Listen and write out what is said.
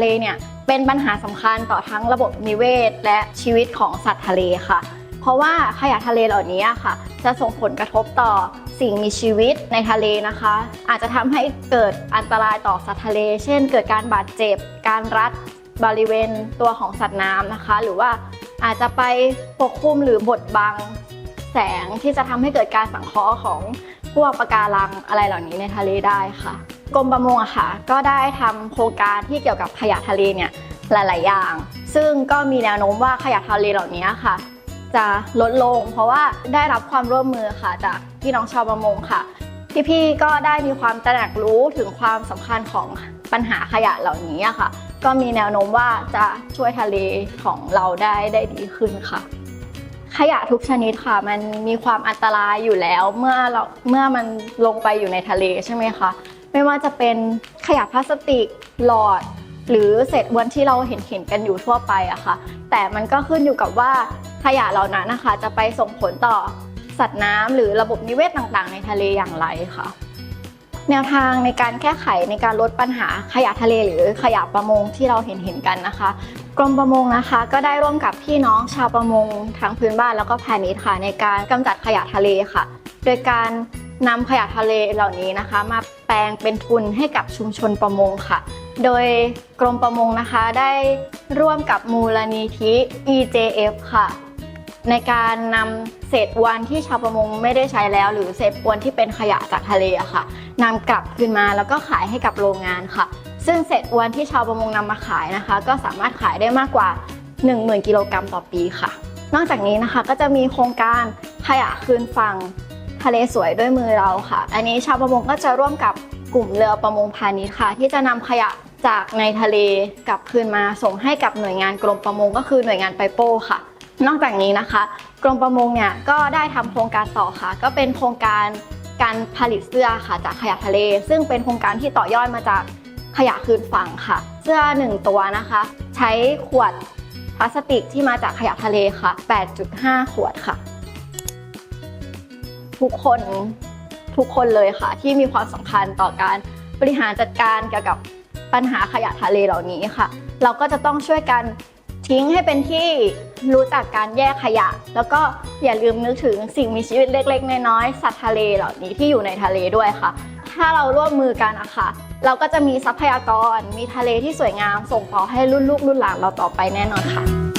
ะเลเนี่ยเป็นปัญหาสำคัญต่อทั้งระบบนิเวศ และชีวิตของสัตว์ทะเลค่ะ เพราะว่าขยะทะเลเหล่านี้ค่ะ จะส่งผลกระทบต่อสิ่งมีชีวิตในทะเลนะคะ อาจจะทำให้เกิดอันตรายต่อสัตว์ทะเล เช่น เกิดการบาดเจ็บ การรัดบริเวณตัวของสัตว์น้ำนะคะ หรือว่าอาจจะไปปกคลุมหรือบดบังแสงที่จะทำให้เกิดการสังเคราะห์ของ พวกปะการังอะไรเหล่านี้ในทะเลได้ค่ะกรมประมงอะค่ะ ก็ได้ทำโครงการที่เกี่ยวกับขยะทะเลเนี่ยหลาย ๆ อย่าง ซึ่งก็มีแนวโน้มว่าขยะทะเลเหล่านี้ค่ะ จะลดลง เพราะว่าได้รับความร่วมมือค่ะจากพี่น้องชาวประมงค่ะพี่ๆก็ได้มีความตระหนักรู้ถึงความสำคัญของปัญหาขยะเหล่านี้ค่ะ ก็มีแนวโน้มว่าจะช่วยทะเลของเราได้ได้ดีขึ้นค่ะ ขยะทุกชนิดค่ะ มันมีความอันตรายอยู่แล้ว เมื่อเราเมื่อมันลงไปอยู่ในทะเลใช่ไหมคะ ไม่ว่าจะเป็นขยะพลาสติกหลอด หรือเศษอวนที่เราเห็นเห็นกันอยู่ทั่วไปอะค่ะ แต่มันก็ขึ้นอยู่กับว่าขยะเหล่านั้นนะคะจะไปส่งผลต่อสัตว์น้ำหรือระบบนิเวศต่างๆ ในทะเลอย่างไรค่ะ แนวทางในการแก้ไขในการลดปัญหาขยะทะเลหรือขยะประมงที่เราเห็นเห็นๆกันนะคะ กรมประมงนะคะ ก็ได้ร่วมกับพี่น้องชาวประมงทั้งพื้นบ้านแล้วก็พาณิชย์ค่ะ ในการกำจัดขยะทะเลค่ะ โดยการนำขยะทะเลเหล่านี้นะคะ มาแปลงเป็นทุนให้กับชุมชนประมงค่ะ โดยกรมประมงนะคะได้ร่วมกับมูลนิธิ EJF ค่ะ ในการนำเศษอวนที่ชาวประมงไม่ได้ใช้แล้ว หรือเศษอวนที่เป็นขยะจากทะเลอะค่ะนำกลับคืนมาแล้วก็ขายให้กับโรงงานค่ะ ซึ่งเศษอวนที่ชาวประมงนำมาขายนะคะ ก็สามารถขายได้มากกว่า 10,000 กิโลกรัมต่อปีค่ะ นอกจากนี้นะคะก็จะมีโครงการขยะคืนฝั่งทะเลสวยด้วยมือเราค่ะ อันนี้ชาวประมงก็จะร่วมกับกลุ่มเรือประมงพาณิชย์ค่ะ ที่จะนำขยะจากในทะเลกลับคืนมาส่งให้กับหน่วยงานกรมประมงก็คือหน่วยงานไปโป้ค่ะ นอกจากนี้นะคะ กรมประมงเนี่ยก็ได้ทำโครงการต่อค่ะ ก็เป็นโครงการการผลิตเสื้อค่ะจากขยะทะเล ซึ่งเป็นโครงการที่ต่อยอดมาจาก ขยะคืนฝั่งค่ะ เสื้อหนึ่งตัวนะคะ ใช้ขวดพลาสติกที่มาจากขยะทะเลค่ะ 8.5 ขวดค่ะ ทุกคนทุกคนเลยค่ะ ที่มีความสำคัญต่อการบริหารจัดการเกี่ยวกับปัญหาขยะทะเลเหล่านี้ค่ะ เราก็จะต้องช่วยกันทิ้งให้เป็นที่รู้จักการแยกขยะ แล้วก็อย่าลืมนึกถึงสิ่งมีชีวิตเล็ก ๆ น้อยๆสัตว์ทะเลเหล่านี้ที่อยู่ในทะเลด้วยค่ะ ถ้าเราร่วมมือกันนะคะเราก็จะมีทรัพยากร มีทะเลที่สวยงาม ส่งต่อให้รุ่นลูกรุ่นหลานเราต่อไปแน่นอนค่ะ